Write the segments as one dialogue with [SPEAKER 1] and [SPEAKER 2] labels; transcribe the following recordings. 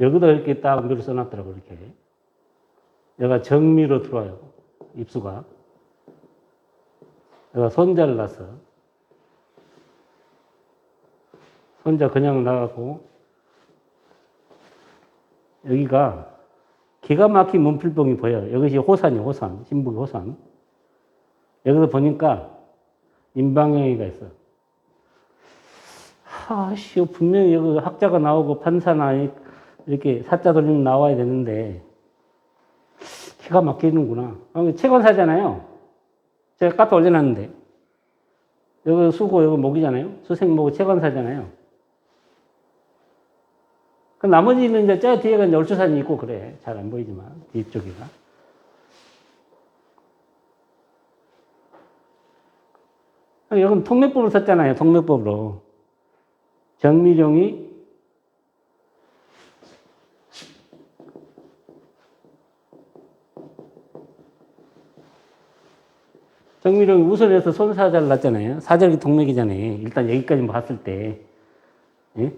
[SPEAKER 1] 여기다 이렇게 딱 미를 써놨더라고, 이렇게. 여기가 정미로 들어와요, 입수가. 여기가 손자를 놨어. 손자 그냥 나가고, 여기가 기가 막힌 문필봉이 보여요. 이것이 호산이에요, 호산. 신북의 호산. 여기서 보니까 인방영이가 있어. 하씨, 분명히 여기 학자가 나오고 판사나 이렇게 사자 돌리면 나와야 되는데 기가 막히는구나. 아, 채권사잖아요. 제가 갖다 올려놨는데 여기 수고 여기 목이잖아요. 수생목이 채권사잖아요. 그 나머지는 이제 저 뒤에가 이제 얼추산이 있고 그래. 잘 안 보이지만 뒤쪽이가. 여기 통맥법을 썼잖아요. 통맥법으로. 정미룡이 정미룡이 우선에서 손사자를 났잖아요. 사절기 동맥이잖아요. 일단 여기까지 봤을 때. 예?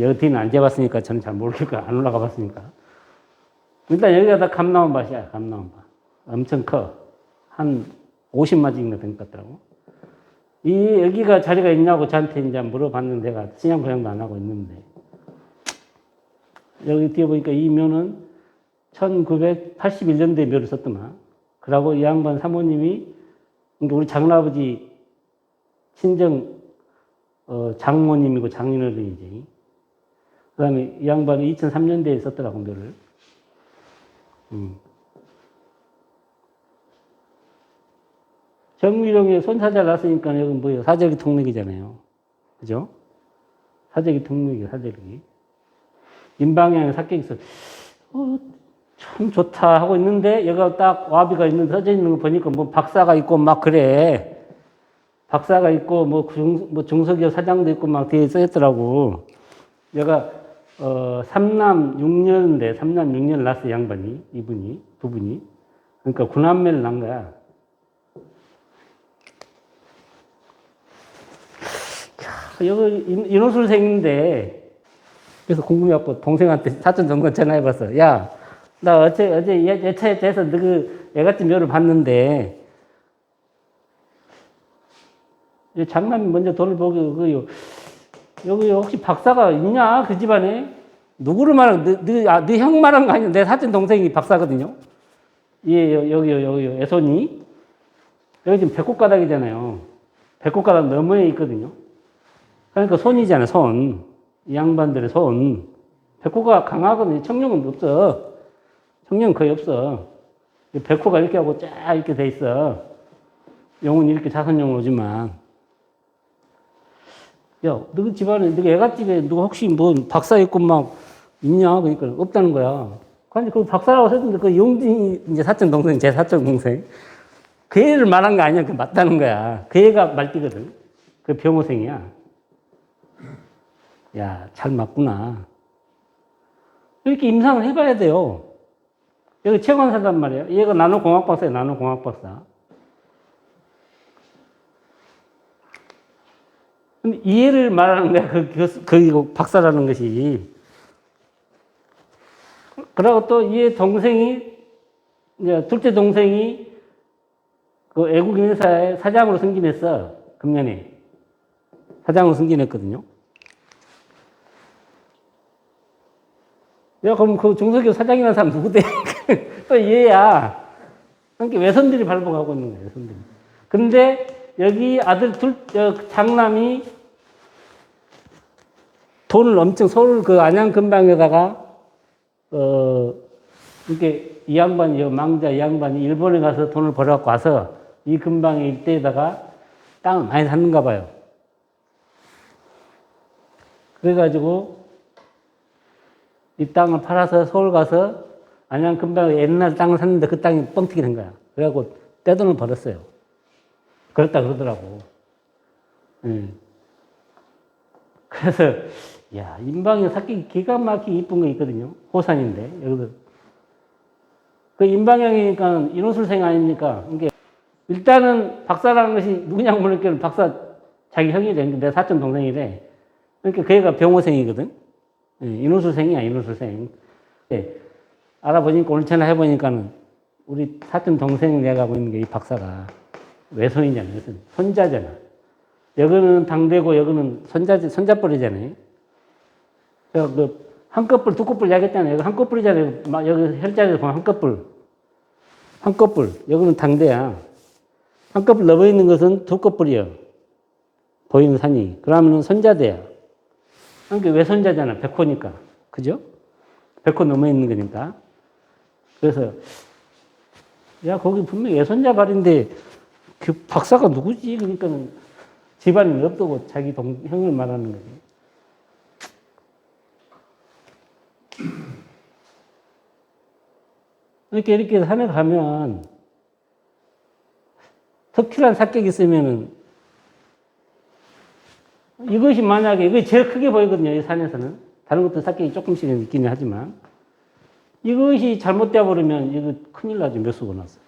[SPEAKER 1] 여기 뒤는 안 재봤으니까 저는 잘 모르겠고, 안 올라가 봤으니까. 일단 여기가 다 감나온 밭이야, 감나온 밭. 엄청 커. 한 50마디인가 된것 같더라고. 이, 여기가 자리가 있냐고 저한테 이제 물어봤는데, 내가 신양 보양도 안 하고 있는데. 여기 뒤에 보니까 이 묘는 1981년도에 묘를 썼더만. 그러고 이 양반 사모님이, 우리 장나아버지 친정, 어, 장모님이고 장인어른이지. 그 다음에 이 양반이 2003년도에 썼더라고, 묘를. 음. 정미령의 손사자를 났으니까 여기 뭐예요? 사절기 통맥이잖아요. 그죠? 사절기 통맥이에요, 사절기. 인방향에 사격이 있어. 어, 참 좋다 하고 있는데, 여기가 딱 와비가 있는, 써져 있는 거 보니까 뭐 박사가 있고 막 그래. 박사가 있고 뭐, 중, 뭐 중소기업 사장도 있고 막 뒤에 써 있더라고. 얘가, 어, 삼남 6년인데, 삼남 6년을 낳았어, 양반이. 이분이, 두 분이. 그러니까 구남매를 낳은 거야. 여기 인- 인호술생인데 그래서 궁금해갖고 동생한테 사촌 정권 전화해봤어. 야, 나 어제 어제 예, 예차에 돼서 너그 애같은 묘를 봤는데 이 장남이 먼저 돈을 보고 그 여기 혹시 박사가 있냐 그 집안에 누구를 말하는 너너형 아, 너 형 말한 거 아니야? 내 사촌 동생이 박사거든요. 예 여- 여기 여기 애손이 여기 지금 백곡가닥이잖아요. 백곡가닥 너머에 있거든요. 그러니까 손이잖아, 손. 이 양반들의 손. 백호가 강하거든요. 청룡은 없어. 청룡은 거의 없어. 이 백호가 이렇게 하고 쫙 이렇게 돼 있어. 용은 이렇게 자선용은 오지만. 야, 너 집안에, 너 애가집에 누가 혹시 뭐 박사 있고 막 있냐? 그러니까 없다는 거야. 근데 그 박사라고 했는데 그 용진이 이제 사촌 동생, 제 사촌 동생. 그 애를 말한 거 아니야. 그 맞다는 거야. 그 애가 말띠거든. 그 병호생이야. 야, 잘 맞구나. 이렇게 임상을 해봐야 돼요. 여기 채권사단 말이에요. 얘가 나노공학박사예요, 나노공학박사. 이해를 말하는 거야, 그, 그, 그 박사라는 것이. 그러고 또 얘 동생이, 이제 둘째 동생이 그 외국인 회사에 사장으로 승진했어, 금년에. 사장으로 승진했거든요. 야, 그럼 그 중소기업 사장이라는 사람 누구대? 또 얘야. 그러니까 외손들이 발복하고 있는 거예요, 외손들이. 근데 여기 아들 둘, 어, 장남이 돈을 엄청 서울 그 안양 근방에다가, 어, 이렇게 이 양반이, 요 망자 이 양반이 일본에 가서 돈을 벌어갖고 와서 이 근방의 일대에다가 땅을 많이 샀는가 봐요. 그래가지고 이 땅을 팔아서 서울 가서 안양 근방에 옛날 땅을 샀는데 그 땅이 뻥튀기 된 거야. 그래갖고 떼돈을 벌었어요. 그렇다 그러더라고. 예. 그래서 야 인방에 삭기 기가 막히게 이쁜 거 있거든요. 호산인데 여기서 그 인방형이니까 인호술생 아닙니까? 이게 일단은 박사라는 것이 누구냐 모르겠는 박사 자기 형이래. 내 사촌 동생이래. 그러니까 그 애가 병호생이거든. 예, 인호수생이야, 인호수생. 예, 알아보니까 오늘 전화 해보니까는 우리 사촌 동생 내가고 있는 게 이 박사가 외손이잖아, 외손. 손자잖아. 여기는 당대고 여기는 손자, 손자뻘이잖아요. 그 한꺼풀, 두 꺼풀 이야기했잖아요. 여기 한꺼풀이잖아요. 막 여기 혈자리에서 보면 한꺼풀. 한꺼풀. 여기는 당대야. 한꺼풀 넘어 있는 것은 두 꺼풀이요. 보이는 산이. 그러면은 손자대야. 그러니까 외손자잖아. 백호니까. 그죠? 백호 넘어 있는 거니까. 그래서, 야, 거기 분명히 외손자 발인데, 그 박사가 누구지? 그러니까는 집안이 없다고 자기 동, 형을 말하는 거지. 이렇게 이렇게 산에 가면 특출한 사격이 있으면은 이것이 만약에 이게 제일 크게 보이거든요. 이 산에서는 다른 것도 사격이 조금씩 있기는 하지만 이것이 잘못되어 버리면 이거 큰일 나죠. 몇 수고 나서.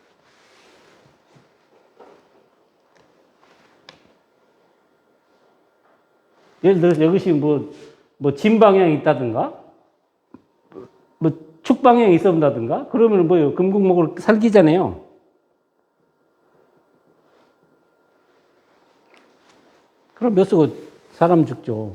[SPEAKER 1] 예를 들어서 이것이 뭐, 뭐, 진방향이 있다든가, 뭐, 축방향이 있어본다든가, 그러면 뭐예요? 금국목을 살기잖아요. 그럼 몇 수고 사람 죽죠.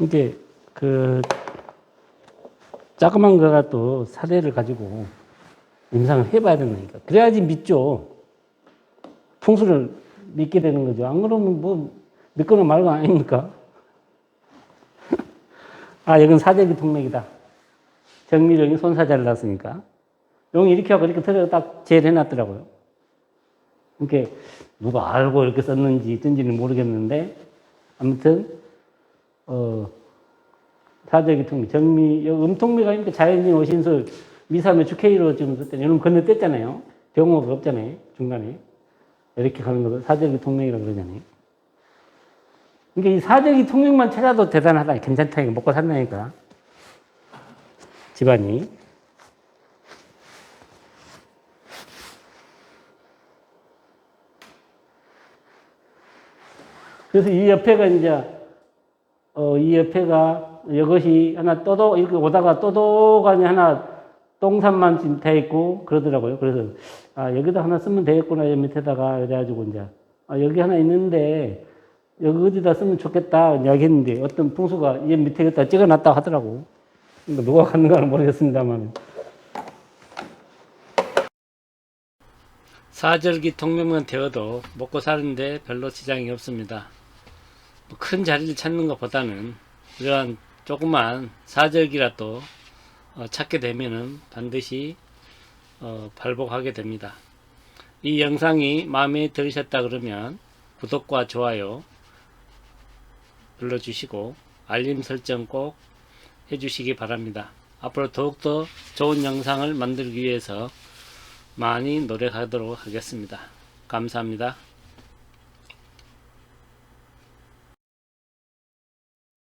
[SPEAKER 1] 이게, 그, 자그만 거가 또 사례를 가지고 임상을 해봐야 된다니까. 그래야지 믿죠. 풍수를 믿게 되는 거죠. 안 그러면 뭐 믿거나 말거 아닙니까? 아, 여긴 사제기 통맥이다. 정미령이 손사자를 났으니까. 용이 이렇게 하고 이렇게 들어 딱 제일해놨더라고요. 이렇게 누가 알고 이렇게 썼는지 있든지는 모르겠는데, 아무튼, 어, 사제기 통미, 정미, 음통미가 있니까 자연인 오신술, 미삼의 주케이로 지금 썼더니, 이놈 건너뗐잖아요. 병호가 없잖아요. 중간에. 이렇게 가는 거 사제기 통명이라고 그러잖아요. 그러니까 이 사제기 통명만 찾아도 대단하다. 괜찮다. 이거 먹고 산다니까. 집안이. 그래서 이 옆에가 이제, 어, 이 옆에가 이것이 하나 떠도, 이렇게 오다가 떠도간이 하나 똥산만 지금 돼 있고 그러더라고요. 그래서, 아, 여기다 하나 쓰면 되겠구나. 이 밑에다가. 그래가지고 이제, 아, 여기 하나 있는데, 여기 어디다 쓰면 좋겠다. 이야기 했는데, 어떤 풍수가 이 밑에다 찍어 놨다 하더라고. 그러니까 누가 갔는가는 모르겠습니다만. 사절기 통명만 되어도 먹고 사는데 별로 지장이 없습니다. 뭐큰 자리를 찾는 것보다는 이러한 조그만 사절기라도 어, 찾게 되면은 반드시 어, 발복하게 됩니다. 이 영상이 마음에 들으셨다 그러면 구독과 좋아요 눌러주시고 알림 설정 꼭 해주시기 바랍니다. 앞으로 더욱더 좋은 영상을 만들기 위해서 많이 노력하도록 하겠습니다. 감사합니다.